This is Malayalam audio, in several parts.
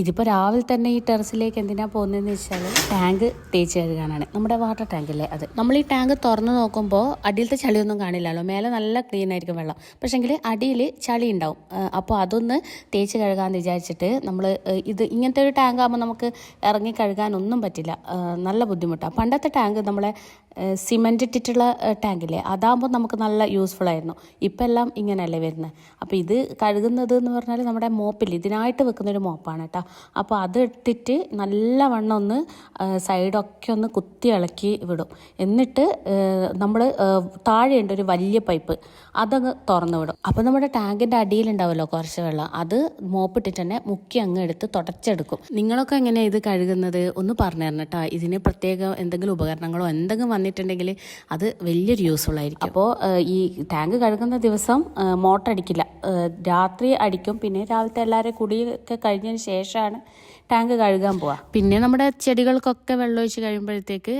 ഇതിപ്പോൾ രാവിലെ തന്നെ ഈ ടെറസിലേക്ക് എന്തിനാണ് പോകുന്നതെന്ന് വെച്ചാൽ ടാങ്ക് തേച്ച് കഴുകാനാണ്. നമ്മുടെ വാട്ടർ ടാങ്കല്ലേ അത്. നമ്മൾ ഈ ടാങ്ക് തുറന്ന് നോക്കുമ്പോൾ അടിയിലത്തെ ചളിയൊന്നും കാണില്ലല്ലോ. മേലെ നല്ല ക്ലീൻ ആയിരിക്കും വെള്ളം. പക്ഷേങ്കിൽ അടിയിൽ ചളി ഉണ്ടാവും. അപ്പോൾ അതൊന്ന് തേച്ച് കഴുകാമെന്ന് വിചാരിച്ചിട്ട് നമ്മൾ ഇത് ഇങ്ങനത്തെ ഒരു ടാങ്ക് ആകുമ്പോൾ നമുക്ക് ഇറങ്ങി കഴുകാനൊന്നും പറ്റില്ല. നല്ല ബുദ്ധിമുട്ടാണ് പണ്ടത്തെ ടാങ്ക് നമ്മളെ സിമെന്റ് ഇട്ടിട്ടുള്ള ടാങ്കില്ലേ? അതാകുമ്പോൾ നമുക്ക് നല്ല യൂസ്ഫുൾ ആയിരുന്നു. ഇപ്പം എല്ലാം ഇങ്ങനെയല്ലേ വരുന്നത് അപ്പോൾ ഇത് കഴുകുന്നത് എന്ന് പറഞ്ഞാൽ നമ്മുടെ മോപ്പിൽ ഇതിനായിട്ട് വെക്കുന്നൊരു മോപ്പാണ് കേട്ടോ. അപ്പോൾ അത് ഇട്ടിട്ട് നല്ലവണ്ണം ഒന്ന് സൈഡൊക്കെ ഒന്ന് കുത്തി ഇളക്കി വിടും. എന്നിട്ട് നമ്മൾ താഴെയുണ്ട് ഒരു വലിയ പൈപ്പ്. അതങ്ങ് തുറന്നു വിടും. അപ്പോൾ നമ്മുടെ ടാങ്കിന്റെ അടിയിലുണ്ടാവുമല്ലോ കുറച്ച് വെള്ളം? അത് മോപ്പിട്ടിട്ട് തന്നെ മുക്കി അങ്ങ് എടുത്ത് തുടച്ചെടുക്കും. നിങ്ങളൊക്കെ എങ്ങനെയാണ് ഇത് കഴുകുന്നത്? ഒന്ന് പറഞ്ഞു തരണം കേട്ടോ. ഇതിന് പ്രത്യേക എന്തെങ്കിലും ഉപകരണങ്ങളോ എന്തെങ്കിലും വന്നിട്ടുണ്ടെങ്കിൽ അത് വലിയൊരു യൂസ്ഫുൾ ആയിരിക്കും. അപ്പോൾ ഈ ടാങ്ക് കഴുകുന്ന ദിവസം മോട്ടർ അടിക്കില്ല. രാത്രി അടിക്കും. പിന്നെ രാവിലത്തെ എല്ലാവരും കുടിയൊക്കെ കഴിഞ്ഞതിന് ശേഷമാണ് ടാങ്ക് കഴുകാൻ പോവാ. പിന്നെ നമ്മുടെ ചെടികൾക്കൊക്കെ വെള്ളം ഒഴിച്ച് കഴിയുമ്പോഴത്തേക്ക്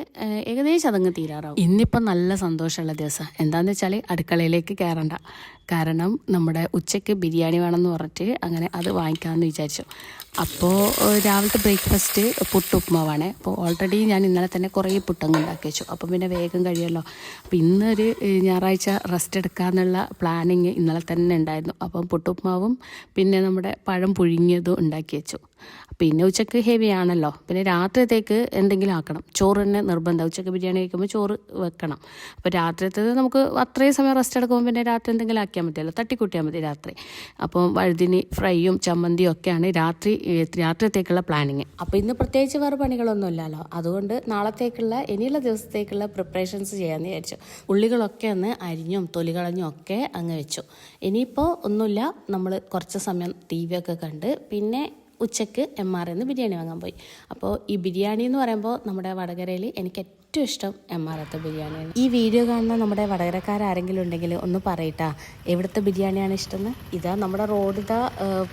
ഏകദേശം അതങ്ങ് തീരാറാവും. ഇന്നിപ്പം നല്ല സന്തോഷമുള്ള ദിവസം. എന്താണെന്ന് വെച്ചാൽ അടുക്കളയിലേക്ക് കയറണ്ട. കാരണം നമ്മുടെ ഉച്ചയ്ക്ക് ബിരിയാണി വേണമെന്ന് പറഞ്ഞിട്ട് അങ്ങനെ അത് വാങ്ങിക്കാമെന്ന് വിചാരിച്ചു. അപ്പോൾ രാവിലത്തെ ബ്രേക്ക്ഫാസ്റ്റ് പുട്ടുപ്പുമാവാണ്. അപ്പോൾ ഓൾറെഡി ഞാൻ ഇന്നലെ തന്നെ കുറേ പുട്ടങ്ങ് ഉണ്ടാക്കി വെച്ചു. അപ്പം പിന്നെ വേഗം കഴിയുമല്ലോ അപ്പോൾ ഇന്നൊരു ഞായറാഴ്ച റെസ്റ്റ് എടുക്കാമെന്നുള്ള പ്ലാനിങ് ഇന്നലെ തന്നെ ഉണ്ടായിരുന്നു. അപ്പം പുട്ടുപ്മാവും പിന്നെ നമ്മുടെ പഴം പുഴുങ്ങിയതും ഉണ്ടാക്കി വെച്ചു. പിന്നെ ഉച്ചയ്ക്ക് ഹെവി ആണല്ലോ. പിന്നെ രാത്രിയത്തേക്ക് എന്തെങ്കിലും ആക്കണം. ചോറ് തന്നെ നിർബന്ധം. ഉച്ചയ്ക്ക് ബിരിയാണി കഴിക്കുമ്പോൾ ചോറ് വെക്കണം. അപ്പോൾ രാത്രിയത്തേത് നമുക്ക് അത്രയും സമയം റെസ്റ്റ് എടുക്കുമ്പോൾ പിന്നെ രാത്രി എന്തെങ്കിലും ആക്കിയാൽ മതിയല്ലോ. തട്ടിക്കൂട്ടിയാൽ മതി രാത്രി. അപ്പോൾ വഴുതിനി ഫ്രൈയും ചമ്മന്തിയും ഒക്കെയാണ് രാത്രി രാത്രിത്തേക്കുള്ള പ്ലാനിങ് അപ്പോൾ ഇന്ന് പ്രത്യേകിച്ച് വേറെ പണികളൊന്നും ഇല്ലല്ലോ. അതുകൊണ്ട് നാളത്തേക്കുള്ള ഇനിയുള്ള ദിവസത്തേക്കുള്ള പ്രിപ്പറേഷൻസ് ചെയ്യാമെന്ന് വിചാരിച്ചു. ഉള്ളികളൊക്കെ ഒന്ന് അരിഞ്ഞും തൊലി കളഞ്ഞും ഒക്കെ അങ്ങ് വെച്ചു. ഇനിയിപ്പോൾ ഒന്നുമില്ല. നമ്മൾ കുറച്ച് സമയം ടി വി ഒക്കെ കണ്ട് പിന്നെ ഉച്ചയ്ക്ക് എം ആർ എന്ന് ബിരിയാണി വാങ്ങാൻ പോയി. അപ്പോൾ ഈ ബിരിയാണി എന്ന് പറയുമ്പോൾ നമ്മുടെ വടകരയിൽ എനിക്ക് ഏറ്റവും ഇഷ്ടം എം ആർ എത്തെ ബിരിയാണിയാണ്. ഈ വീഡിയോ കാണുന്ന നമ്മുടെ വടകരക്കാരെങ്കിലും ഉണ്ടെങ്കിൽ ഒന്ന് പറയട്ടാ. എവിടുത്തെ ബിരിയാണിയാണ് ഇഷ്ടമെന്ന് ഇതാ നമ്മുടെ റോഡിതാ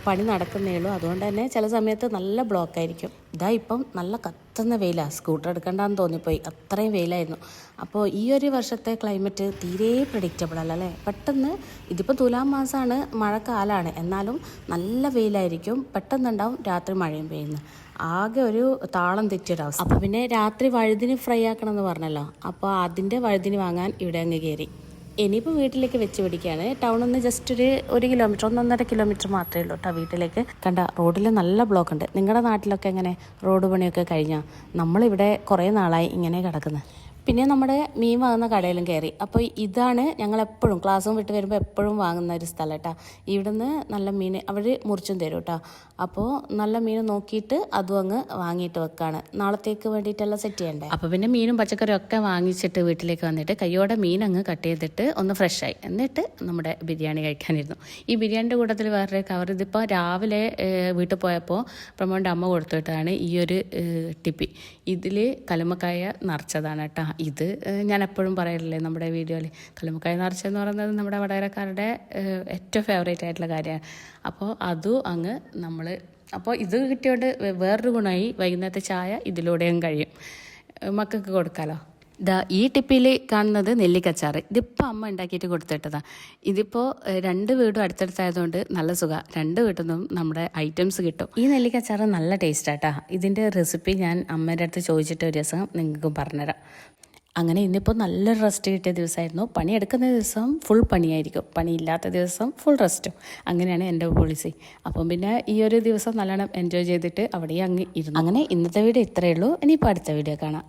പണി നടക്കുന്നേ ഉള്ളൂ. അതുകൊണ്ട് തന്നെ ചില സമയത്ത് നല്ല ബ്ലോക്ക് ആയിരിക്കും. ഇതാ ഇപ്പം നല്ല കത്തുന്ന വെയിലാണ് സ്കൂട്ടർ എടുക്കണ്ടെന്ന് തോന്നിപ്പോയി. അത്രയും വെയിലായിരുന്നു. അപ്പോൾ ഈ ഒരു വർഷത്തെ ക്ലൈമറ്റ് തീരെ പ്രഡിക്റ്റബിൾ അല്ല അല്ലേ? പെട്ടെന്ന് ഇതിപ്പോൾ തുലാം മാസമാണ് മഴക്കാലമാണ് എന്നാലും നല്ല വെയിലായിരിക്കും. പെട്ടെന്നുണ്ടാവും രാത്രി മഴയും പെയ്യുന്നു. ആകെ ഒരു താളം തെറ്റിയൊരവസ്ഥ അപ്പോൾ പിന്നെ രാത്രി വഴുതിന് ഫ്രൈ ആക്കണം എന്ന് പറഞ്ഞല്ലോ. അപ്പോൾ അതിന്റെ വഴുതിന് വാങ്ങാൻ ഇവിടെ അങ്ങ് കയറി ഇനിയിപ്പോൾ വീട്ടിലേക്ക് വെച്ച് പിടിക്കുകയാണ്. ടൗണിൽ ജസ്റ്റ് ഒരു ഒരു കിലോമീറ്റർ ഒന്നൊന്നര കിലോമീറ്റർ മാത്രമേ ഉള്ളൂ കേട്ടോ വീട്ടിലേക്ക്. കണ്ട റോഡിൽ നല്ല ബ്ലോക്ക് ഉണ്ട്. നിങ്ങളുടെ നാട്ടിലൊക്കെ എങ്ങനെ? റോഡ് പണിയൊക്കെ കഴിഞ്ഞാൽ നമ്മളിവിടെ കുറേ നാളായി ഇങ്ങനെ കിടക്കുന്നത് പിന്നെ നമ്മുടെ മീൻ വാങ്ങുന്ന കടയിലും കയറി അപ്പോൾ ഇതാണ് ഞങ്ങൾ എപ്പോഴും ക്ലാസ്സും വിട്ട് വരുമ്പോൾ എപ്പോഴും വാങ്ങുന്ന ഒരു സ്ഥലം കേട്ടോ ഇവിടുന്ന് നല്ല മീൻ അവർ മുറിച്ചും തരും കേട്ടോ അപ്പോൾ നല്ല മീൻ നോക്കിയിട്ട് അതും അങ്ങ് വാങ്ങിയിട്ട് വെക്കാണ്. നാളത്തേക്ക് വേണ്ടിയിട്ടെല്ലാം സെറ്റ് ചെയ്യണ്ടേ? അപ്പോൾ പിന്നെ മീനും പച്ചക്കറിയും ഒക്കെ വാങ്ങിച്ചിട്ട് വീട്ടിലേക്ക് വന്നിട്ട് കയ്യോടെ മീൻ അങ്ങ് കട്ട് ചെയ്തിട്ട് ഒന്ന് ഫ്രഷായി എന്നിട്ട് നമ്മുടെ ബിരിയാണി കഴിക്കാനിരുന്നു. ഈ ബിരിയാണിന്റെ കൂട്ടത്തിൽ വേറൊരു കവർ ഇതിപ്പോൾ രാവിലെ വീട്ടിൽ പോയപ്പോൾ പ്രമോന്റെ അമ്മ കൊടുത്തിട്ടാണ് ഈ ഒരു ടിപ്പി. ഇതിൽ കലുമക്കായ നിറച്ചതാണ് കേട്ടോ ഇത് ഞാൻ എപ്പോഴും പറയലില്ലേ നമ്മുടെ വീഡിയോയിൽ കളിമുക്കായി നിറച്ച എന്ന് പറയുന്നത് നമ്മുടെ വടകരക്കാരുടെ ഏറ്റവും ഫേവറേറ്റ് ആയിട്ടുള്ള കാര്യമാണ്. അപ്പോൾ അതും അങ്ങ് നമ്മൾ അപ്പോൾ ഇത് കിട്ടിയോണ്ട് വേറൊരു ഗുണമായി വൈകുന്നേരത്തെ ചായ ഇതിലൂടെയും കഴിയും. മക്കൾക്ക് കൊടുക്കാമല്ലോ ദാ ഈ ടിപ്പിൽ കാണുന്നത് നെല്ലിക്കച്ചാറ്. ഇതിപ്പോൾ അമ്മ ഉണ്ടാക്കിയിട്ട് കൊടുത്തിട്ടതാണ് ഇതിപ്പോൾ രണ്ട് വീടും അടുത്തടുത്തായതുകൊണ്ട് നല്ല സുഖം. രണ്ട് വീട്ടിൽ നിന്നും നമ്മുടെ ഐറ്റംസ് കിട്ടും. ഈ നെല്ലിക്കച്ചാറ് നല്ല ടേസ്റ്റാട്ടാ ഇതിന്റെ റെസിപ്പി ഞാൻ അമ്മേന്റെ അടുത്ത് ചോദിച്ചിട്ട് ഒരു ദിവസം നിങ്ങൾക്ക് പറഞ്ഞുതരാം. അങ്ങനെ ഇന്നിപ്പോൾ നല്ല റെസ്റ്റ് കിട്ടിയ ദിവസമായിരുന്നു. പണിയെടുക്കുന്ന ദിവസം ഫുൾ പണിയായിരിക്കും. പണിയില്ലാത്ത ദിവസം ഫുൾ റെസ്റ്റും അങ്ങനെയാണ് എന്റെ പോളിസി അപ്പം പിന്നെ ഈ ഒരു ദിവസം നല്ലോണം എൻജോയ് ചെയ്തിട്ട് അവിടെ അങ്ങ് ഇരുന്നു. അങ്ങനെ ഇന്നത്തെ വീഡിയോ ഇത്രയേ ഉള്ളൂ. ഇനിയിപ്പോൾ അടുത്ത വീഡിയോ കാണാം.